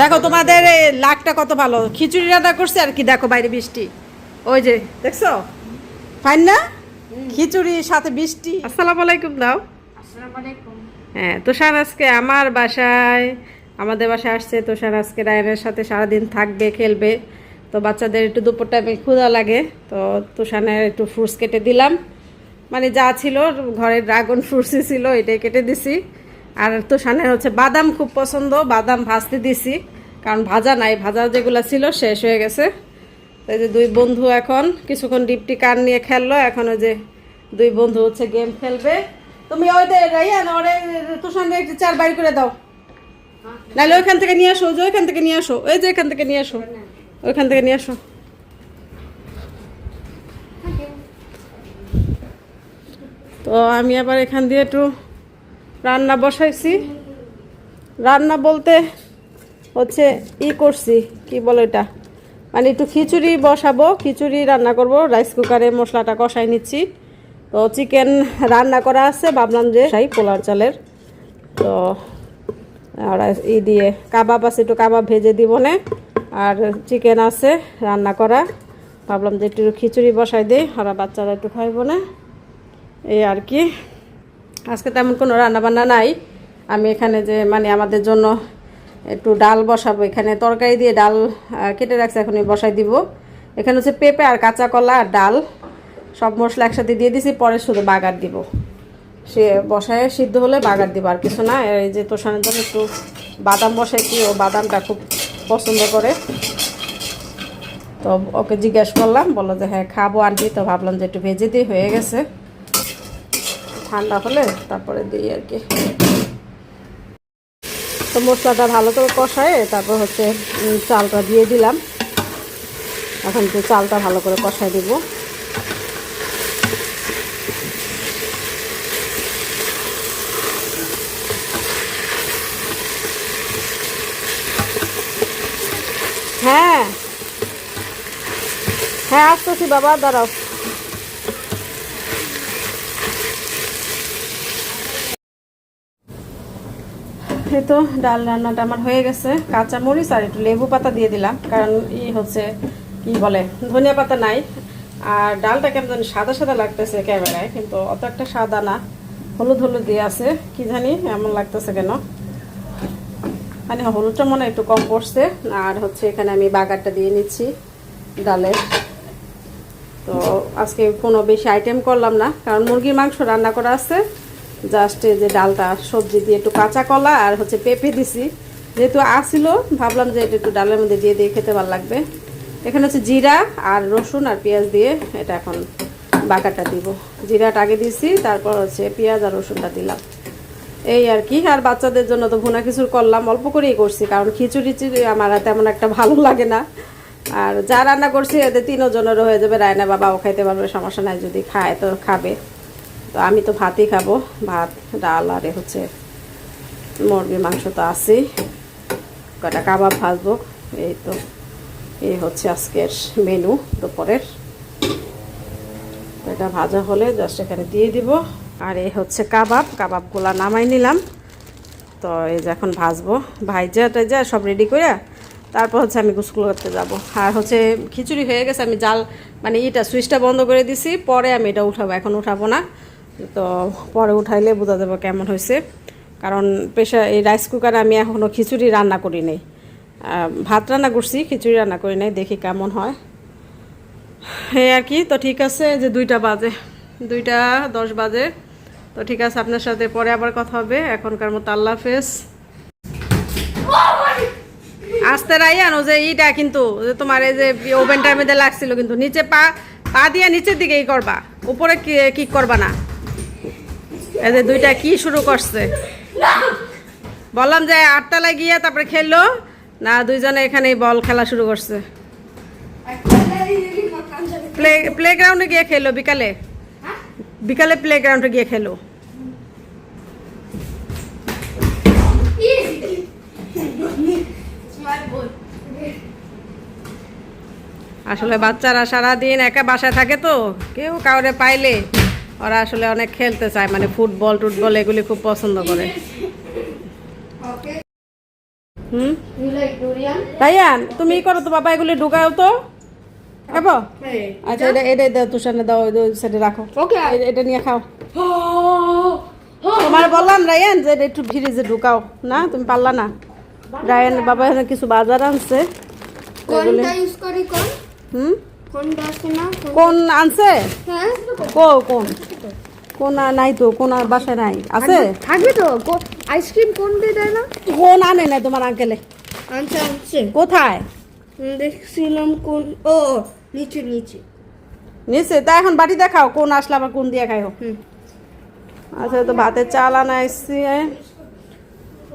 দেখো তোমাদের লাকটা কত ভালো। খিচুড়ি রান্না করছে আর কি দেখো বাইরে বৃষ্টি। ওই যে দেখছ? ফাইন না? খিচুড়ি সাথে বৃষ্টি। আসসালামু আলাইকুম দাও। হ্যাঁ তুষার আজকে আমার বাসায় আমাদের বাসায় আসছে। তুষার আজকে রায়নের সাথে সারাদিন থাকবে খেলবে। তো বাচ্চাদের একটু দুপুর টাইমে ক্ষুধা লাগে। তো তুষানের একটু ফ্রুটস কেটে দিলাম। মানে যা ছিল ঘরে ড্রাগন ফ্রুটসই ছিল এটাই কেটে দিছি। আর তুষানের হচ্ছে বাদাম খুব পছন্দ, বাদাম ভাজতে দিছি, কারণ ভাজা নাই, ভাজা যেগুলো ছিল শেষ হয়ে গেছে। তো এই যে দুই বন্ধু এখন কিছুক্ষণ ডিপটি কান নিয়ে খেললো, এখন ওই যে দুই বন্ধু হচ্ছে গেম খেলবে। তুমি ওই রাইয়ান ওরে একটু চার বাইর করে দাও। নাহলে ওইখান থেকে নিয়ে আসো যে ওইখান থেকে নিয়ে আসো, ওই যে এখান থেকে নিয়ে আসো, ওইখান থেকে নিয়ে আসো। তো আমি আবার এখান দিয়ে একটু রান্না বসাইছি। রান্না বলতে হচ্ছে ই করছি, কি বলো এটা? মানে একটু খিচুড়ি বসাবো, খিচুড়ি রান্না করব, রাইস কুকারে মশলাটা কষাই নিচ্ছি। তো চিকেন রান্না করা আছে, ভাবলাম যে সাই পোলার চালের। তো আর ই দিয়ে কাবাব আছে, একটু কাবাব ভেজে দিব না। আর চিকেন আছে, রান্না করা। ভাবলাম যে একটু খিচুড়ি বসাই দিই, ওরা বাচ্চারা একটু খাইব না। এই আর কি। আজকে তেমন কোনো রান্নাবান্না নাই। আমি এখানে যে মানে আমাদের জন্য একটু ডাল বসাবো, এখানে তরকারি দিয়ে ডাল কেটে রাখছি, এখন বসাই দিব। এখানে হচ্ছে পেঁপে আর কাঁচা কলা আর ডাল, সব মশলা একসাথে দিয়ে দিছি, পরে শুধু বাগার দিব। সে বসায় সিদ্ধ হলে বাগার দিব, আর কিছু না। এই যে তোষানের জন্য একটু বাদাম বসাইছি, ও বাদামটা খুব পছন্দ করে। তো ওকে জিজ্ঞেস করলাম, বলল যে হ্যাঁ খাব আনটি। তো ভাবলাম যে একটু ভেজে দিয়ে হয়ে গেছে। ঠান্ডা হলে তারপরে দিই আর কি। তো মশলাটা ভালো করে কষায় তারপর হচ্ছে চালটা দিয়ে দিলাম। এখন একটু চালটা ভালো করে কষায় দিব। হ্যাঁ। হ্যাঁ আসতেছি বাবা, দাঁড়াও। এই তো ডাল রান্নাটা আমার হয়ে গেছে। কাঁচা মরিচ আর একটু লেবু পাতা দিয়ে দিলাম, কারণ ই হচ্ছে, কি বলে, ধনিয়া পাতা নাই। আর ডালটা কেমন জানি সাদা সাদা লাগতেছে ক্যামেরায় কিন্তু অত একটা সাদা না। হলুদ হলুদ দিয়ে আছে, কি জানি এমন লাগতেছে কেন। মানে হলুদটা মনে একটু কম পড়ছে, আর হচ্ছে এখানে আমি বাগারটা দিয়ে নিচ্ছি ডালের তো আজকে কোনো বেশি আইটেম করলাম না, কারণ মুরগির মাংস রান্না করা আছে জাস্ট এই যে ডালটা, সবজি দিয়ে একটু কাঁচা কলা আর হচ্ছে পেঁপে দিছি। যেহেতু আসিল ভাবলাম যে এটা একটু ডালের মধ্যে দিয়ে দিয়ে খেতে ভালো লাগবে। এখানে হচ্ছে জিরা আর রসুন আর পেঁয়াজ দিয়ে এটা এখন বাগারটা দিব। জিরাটা আগে দিছি, তারপর হচ্ছে পেঁয়াজ আর রসুনটা দিলাম। এই আর কি, আর বাচ্চাদের জন্য তো ভুনা খিচুড়ি করলাম, অল্প করেই করছি, কারণ খিচুড়ি চিড়ি আমার তেমন একটা ভালো লাগে না। আর যা রান্না করছি, এদের তিনজনেরও হয়ে যাবে, রায়না বাবাও খাইতে পারবে, সমস্যা নাই, যদি খায় তো খাবে। তো আমি তো ভাতই খাব, ভাত, ডাল আর হচ্ছে মুরগির মাংস তো আছেই। কটা কাবাব ভাজবো, এই তো এই হচ্ছে আজকের মেনু দুপুরের। এটা ভাজা হলে জাস্ট এখানে দিয়ে দিব। আর এই হচ্ছে কাবাব, কাবাবগুলা নামাই নিলাম। তো এই যে এখন ভাজবো, ভাইজা টাইজা সব রেডি করে তারপর হচ্ছে আমি গুসগুলো করতে যাব। আর হচ্ছে খিচুড়ি হয়ে গেছে, আমি জাল মানে এটা সুইচটা বন্ধ করে দিছি, পরে আমি এটা উঠাবো, এখন উঠাবো না। তো পরে উঠাইলে বোঝা যাবে কেমন হয়েছে। কারণ প্রেশার এই রাইস কুকারে আমি এখনও খিচুড়ি রান্না করি নাই। ভাত রান্না করছি, খিচুড়ি রান্না করি নাই, দেখি কেমন হয়। এই আর কি, তো ঠিক আছে যে দুইটা বাজে। দুইটা, দশ বাজে। তো ঠিক আছে, আপনার সাথে পরে আবার কথা হবে। এখনকার মতো আল্লাহ হাফেজ। আসতে রাইয়ান, ও যে ইটা কিন্তু যে তোমার এই যে ওভেনটার মধ্যে লাগছিল কিন্তু, নিচে পা পা দিয়ে নিচের দিকেই করবা। উপরে কি করবা না। যে দুইটা কি শুরু করছে? বললাম যে আটতলায় গিয়ে তারপরে খেললো। না, দুইজনে এখানে বল খেলা শুরু করছে। প্লে প্লে গ্রাউন্ডে গিয়ে খেলো বিকালে। বিকালে প্লে গ্রাউন্ডে গিয়ে খেলো আসলে বাচ্চারা সারাদিন একা বাসায় থাকে তো, কেউ কাউরে পাইলে। ওরা আসলে অনেক খেলতে চায় মানে ফুটবল টুটবল এগুলি খুব পছন্দ করে। হুম? তুমি ই করো তো বাবা এগুলি ঢুকাও তো। খাব? আচ্ছা এটা এটা দাও তুষানে দাও সাইডে রাখো। ওকে। এটা নিয়ে খাও। তোমার বললাম রায়ান যে এটা একটু ফ্রিজে ঢুকাও। না তুমি পারলা না? রায়ান বাবা কিছু বাজার আনছে। কোনটা ইউজ করি কোন? হুম? কোন- আনছে? হ্যাঁ কো কোন? কোন নাই তো কোন আর বাসায় নাই। আছে? থাকবে তো আইসক্রিম কোন দিয়ে দেয় না? কোন আনে নাই তোমার আঙ্কেলে আনছে আনছে। কোথায়? দেখছিলাম কোন ও নিচে নিচে। নিচে? তা এখন বাড়ি দেখাও কোন আসলে আবার কোন দিয়ে খাইও। আচ্ছা তো ভাতের চাল আনা এসছি।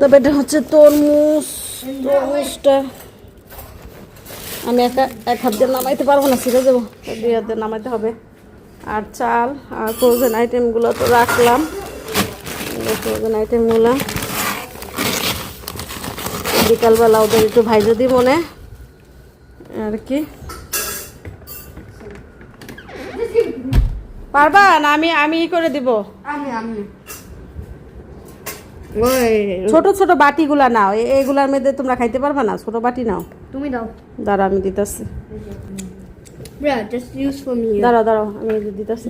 তবে এটা হচ্ছে তরমুজ তরমুজটা। আমি একা এক হাত দিয়ে নামাইতে পারব না ছিঁড়ে তো দুই হাত দিয়ে নামাইতে হবে। আর চাল আর ফ্রোজেন আইটেমগুলো তো রাখলাম। ফ্রোজেন আইটেমগুলো বিকালবেলা ওদের একটু ভাইজে দিই মনে। আর কি? পারবা না আমি আমি ই করে দিব? ছোট ছোট বাটিগুলা নাও। এগুলার মধ্যে তোমরা খাইতে পারবা না? ছোট বাটি নাও। তুমি দাও। দাঁড়া আমি দিতেছি। দাঁড়াও দাঁড়াও আমি দিতেছি।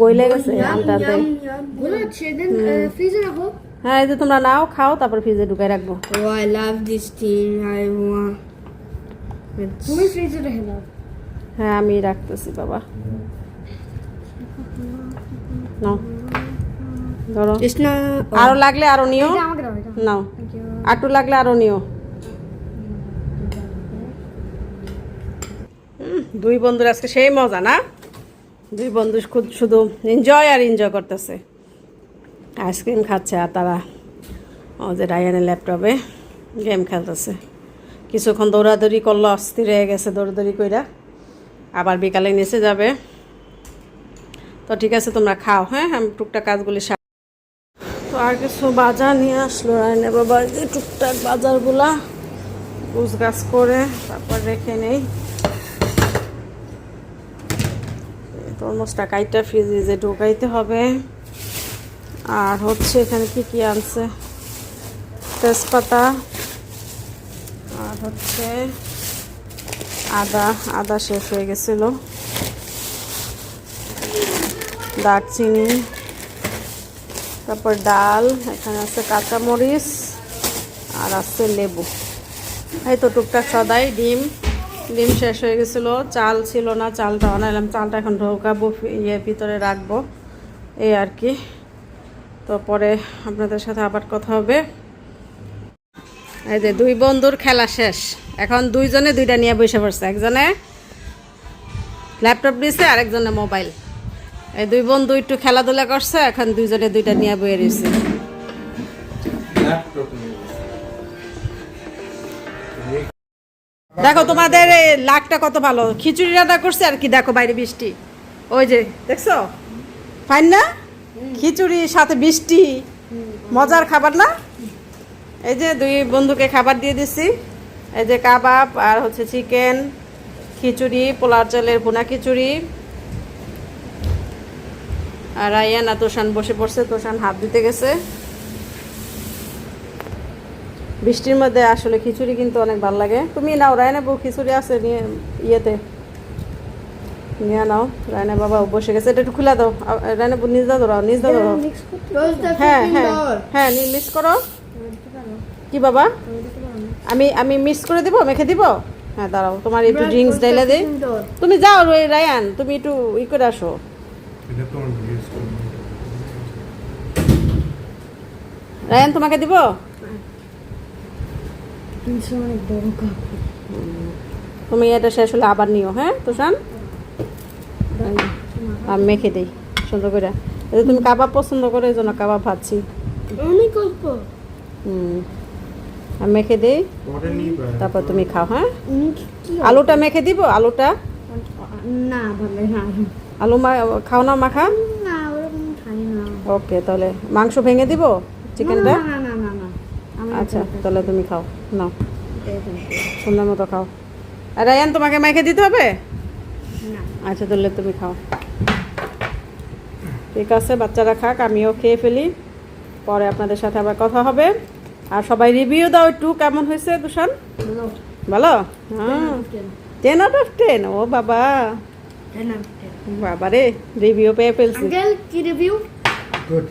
গইলে গেছে আমটা ফ্রিজে রাখো। হ্যাঁ এই যে তোমরা নাও খাও তারপর ফ্রিজে ঢুকাই রাখব। Oh, I love this thing. I want. তুমি ফ্রিজে রেখে দাও হ্যাঁ আমি রাখতেছি বাবা। নাও। ধরো। It's not. আরও লাগলে আরও নিও। আমাকে দাও এটা নাও। আটু লাগলে আরও নিও। দুই বন্ধুর আজকে সেই মজা না? দুই বন্ধু শুধু এনজয় আর এনজয় করতেছে। আইসক্রিম খাচ্ছে আর তারা ও যে রায়ানের ল্যাপটপে গেম খেলতেছে। কিছুক্ষণ দৌড়াদৌড়ি করল, অস্থির হয়ে গেছে দৌড়াদৌড়ি কইরা। আবার বিকালে নিচে যাবে। তো ঠিক আছে, তোমরা খাও হ্যাঁ? আমি টুকটাক কাজগুলি তো আর কিছু বাজার নিয়ে আসলো রায়নে বাবা। যে টুকটাক বাজারগুলা গুছ গাছ করে তারপর রেখে নেই। তরমুজটা কাইটা ফ্রিজে ঢোকাইতে হবে। আর হচ্ছে এখানে কি কি আনছে? তেজপাতা। আর হচ্ছে আদা আদা শেষ হয়ে গেছিল। দারচিনি। তারপর ডাল, এখানে আছে কাঁচামরিচ, আর আছে লেবু। এই তো টুকটাক সদাই, ডিম। ডিম শেষ হয়ে গেছিল। চাল ছিল না, চালটা বানাইলাম। চালটা এখন ঢোকাবো ইয়ে ভিতরে রাখব। এই আর কি। তো পরে আপনাদের সাথে আবার কথা হবে। এই যে দুই বন্ধুর খেলা শেষ। এখন দুইজনে দুইটা নিয়ে বসে পড়ছে। একজনে ল্যাপটপ দিছে আরেকজনে মোবাইল। এই দুই বন্ধু একটু খেলাধুলা করছে, এখন দুইজনে দুইটা নিয়ে বয়ে রয়েছে দেখো, তোমাদের লাকটা কত ভালো। খিচুড়ি রান্না করছে আর কি, দেখো বাইরে বৃষ্টি। ওই যে, দেখছ? ফাইন না? খিচুড়ি, সাথে বৃষ্টি। মজার খাবার না? এই যে দুই বন্ধুকে খাবার দিয়ে দিছি। এই যে কাবাব আর হচ্ছে চিকেন, খিচুড়ি, পোলার চালের ভুনা খিচুড়ি। আর রায়ান আর তোষান বসে পড়ছে, তোষান হাত দিতে গেছে। বৃষ্টির মধ্যে আসলে খিচুড়ি কিন্তু অনেক ভালো লাগে। তুমি নাও রায়না বউ খিচুড়ি আছে নিয়ে ইয়েতে। নিয়ে নাও রায়না বাবা বসে গেছে। এটা একটু খুলে দাও। রায়না বউ নিজ দাও নিজ দাও দা হ্যাঁ হ্যাঁ হ্যাঁ মিক্স করো। কি বাবা? আমি। আমি মিক্স করে দিব মেখে দিব? হ্যাঁ দাঁড়াও তোমার একটু ড্রিঙ্কস ডাইলে দিই তুমি যাও রে রায়ান তুমি একটু ই করে আসো। রায়ান তোমাকে দিব? অনেক বড় কাপ তুমি এটা শেষ হলে আবার নিও হ্যাঁ? তুষান আমি মেখে দিই সুন্দর করে। যে তুমি কাবাব পছন্দ করে এই জন্য কাবাব ভাবছি অনেক অল্প হুম। আমি মেখে দিই। তারপর তুমি খাও হ্যাঁ? আলুটা মেখে দিব আলুটা? না ভালো না। আলু মা খাও না মাখা? না ওকে তাহলে মাংস ভেঙে দিব চিকেনটা না না না না না। আমি আচ্ছা তাহলে তুমি খাও। নাও। সুন্দর মতো খাও। আর রায়ান তোমাকে মাইকে দিতে হবে? আচ্ছা তুললে তুমি খাও। ঠিক আছে বাচ্চারা খাক আমিও খেয়ে ফেলি। পরে আপনাদের সাথে আবার কথা হবে। আর সবাই রিভিউ দাও একটু কেমন হয়েছে দূষণ ভালো। হ্যাঁ। টেন আউট অফ টেন ও বাবা। বাবা রে রিভিউ পেয়ে ফেলছি। Good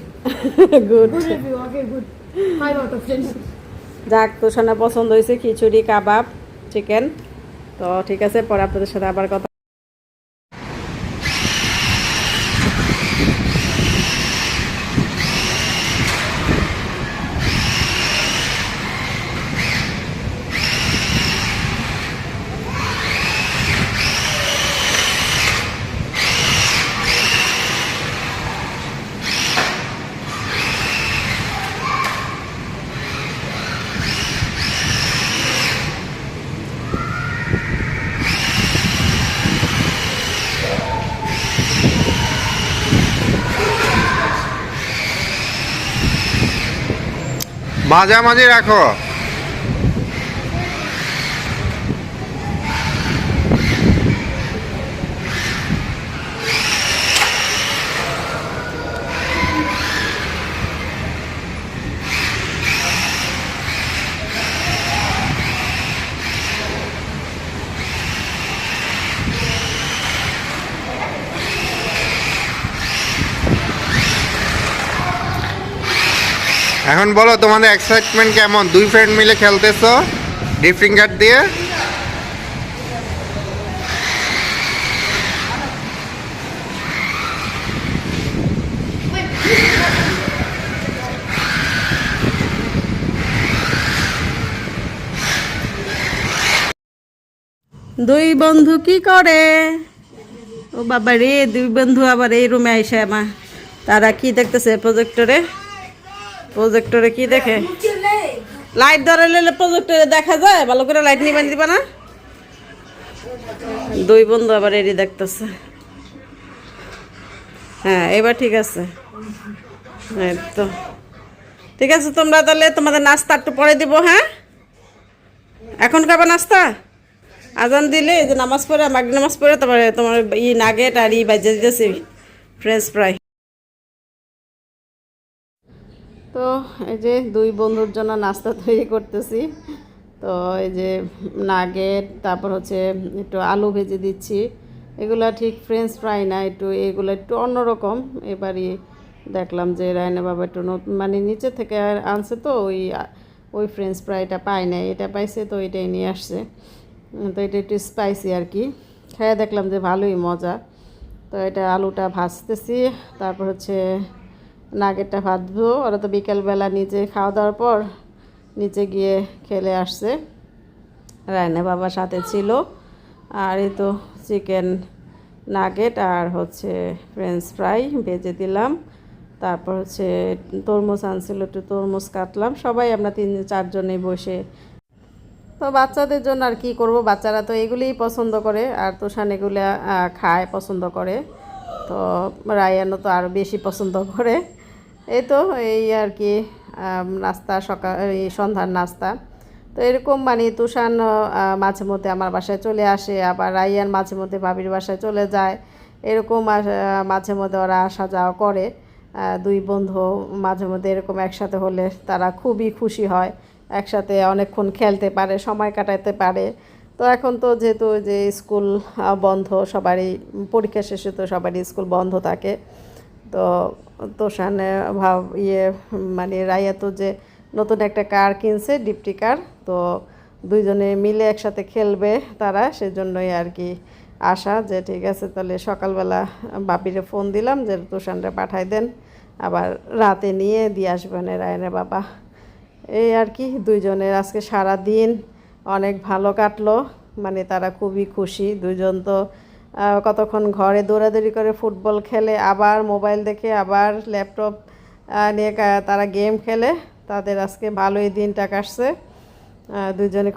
good review okay good 5 out of 10 যাক তো শোনা পছন্দ হয়েছে, খিচুড়ি, কাবাব চিকেন তো ঠিক আছে, পরে আপনাদের সাথে আবার কথা মাঝামাঝি রাখো। এখন বলো তোমাদের এক্সাইটমেন্ট কেমন? দুই ফ্রেন্ড মিলে খেলতেছো? ডিপ ফিঙ্গার দিয়ে? দুই বন্ধু কি করে? ও বাবা রে, দুই বন্ধু আবার এই রুমে আইসে আমার তারা কি দেখতেছে প্রজেক্টরে প্রজেক্টরে কি দেখে. লাইট ধরে নিলে প্রজেক্টরে দেখা যায় ভালো করে লাইট নিবেন দিবা না? দুই বন্ধু আবার এরই দেখতেছে। হ্যাঁ এবার ঠিক আছে। তো। ঠিক আছে তোমরা তাহলে তোমাদের নাস্তা একটু পরে দিব হ্যাঁ? এখন খাবে নাস্তা? আজান দিলে এই যে নামাজ পড়ে মাগ নামাজ পড়ে তারপরে তোমার ই নাগেট আর ই বাজে দিতেছি ফ্রেঞ্চ ফ্রাই তো এই যে দুই বন্ধুর জন্য নাস্তা তৈরি করতেছি। তো এই যে নাগেট, তারপর হচ্ছে একটু আলু ভেজে দিচ্ছি। এগুলা ঠিক ফ্রেঞ্চ ফ্রাই না, একটু এগুলো একটু অন্যরকম। এবারই দেখলাম যে রায়না বাবা একটু নতুন মানে নিচে থেকে আনছে তো, ওই ওই ফ্রেঞ্চ ফ্রাইটা পায় না এটা পাইছে তো, এটাই নিয়ে আসছে। তো এটা একটু স্পাইসি আর কি। খেয়ে দেখলাম যে ভালোই মজা। তো এটা আলুটা ভাজতেছি, তারপর হচ্ছে নাগেরটা ভাজবো ওরা তো বিকেলবেলা নিচে খাওয়া দাওয়ার পর নিচে গিয়ে খেলে আসছে। রায়না বাবার সাথে ছিল। আর এই তো চিকেন নাগেট আর হচ্ছে ফ্রেঞ্চ ফ্রাই ভেজে দিলাম। তারপর হচ্ছে তরমুজ আনছিল, একটু তরমুজ কাটলাম। সবাই আমরা তিন চারজনেই বসে। তো বাচ্চাদের জন্য আর কি করব? বাচ্চারা তো এগুলিই পছন্দ করে আর তোষান এগুলা খায়, পছন্দ করে। তো রায়ানও তো আরও বেশি পছন্দ করে। এই তো এই আর কি নাস্তা, সকাল, এই সন্ধ্যার নাস্তা। তো এরকম মানে তুষান মাঝে মধ্যে আমার বাসায় চলে আসে, আবার রায়ান মাঝে মধ্যে ভাবির বাসায় চলে যায়। এরকম মাঝে মধ্যে ওরা আসা যাওয়া করে। দুই বন্ধু মাঝে মধ্যে এরকম একসাথে হলে তারা খুবই খুশি হয়। একসাথে অনেকক্ষণ খেলতে পারে, সময় কাটাতে পারে। তো এখন তো যেহেতু যে স্কুল বন্ধ, সবারই, পরীক্ষা শেষে তো সবারই স্কুল বন্ধ থাকে। তো তোষানে ভাব ইয়ে মানে রাইয়া তো যে নতুন একটা কার কিনছে ডিপটি কার, তো দুইজনে মিলে একসাথে খেলবে তারা, সেজন্যই আর কি আসা যে ঠিক আছে, তাহলে সকালবেলা বাপিরে ফোন দিলাম যে তোষানরে পাঠাই দেন, আবার রাতে নিয়ে দিয়ে আসবেন রায়নের বাবা। এই আর কি, দুইজনের আজকে সারা দিন অনেক ভালো কাটলো মানে তারা খুবই খুশি, দুইজন তো কতক্ষণ ঘরে দৌড়াদৌড়ি করে ফুটবল খেলে, আবার মোবাইল দেখে, আবার ল্যাপটপ নিয়ে তারা গেম খেলে। তাদের আজকে ভালোই দিনটা কাটছে। দুজনে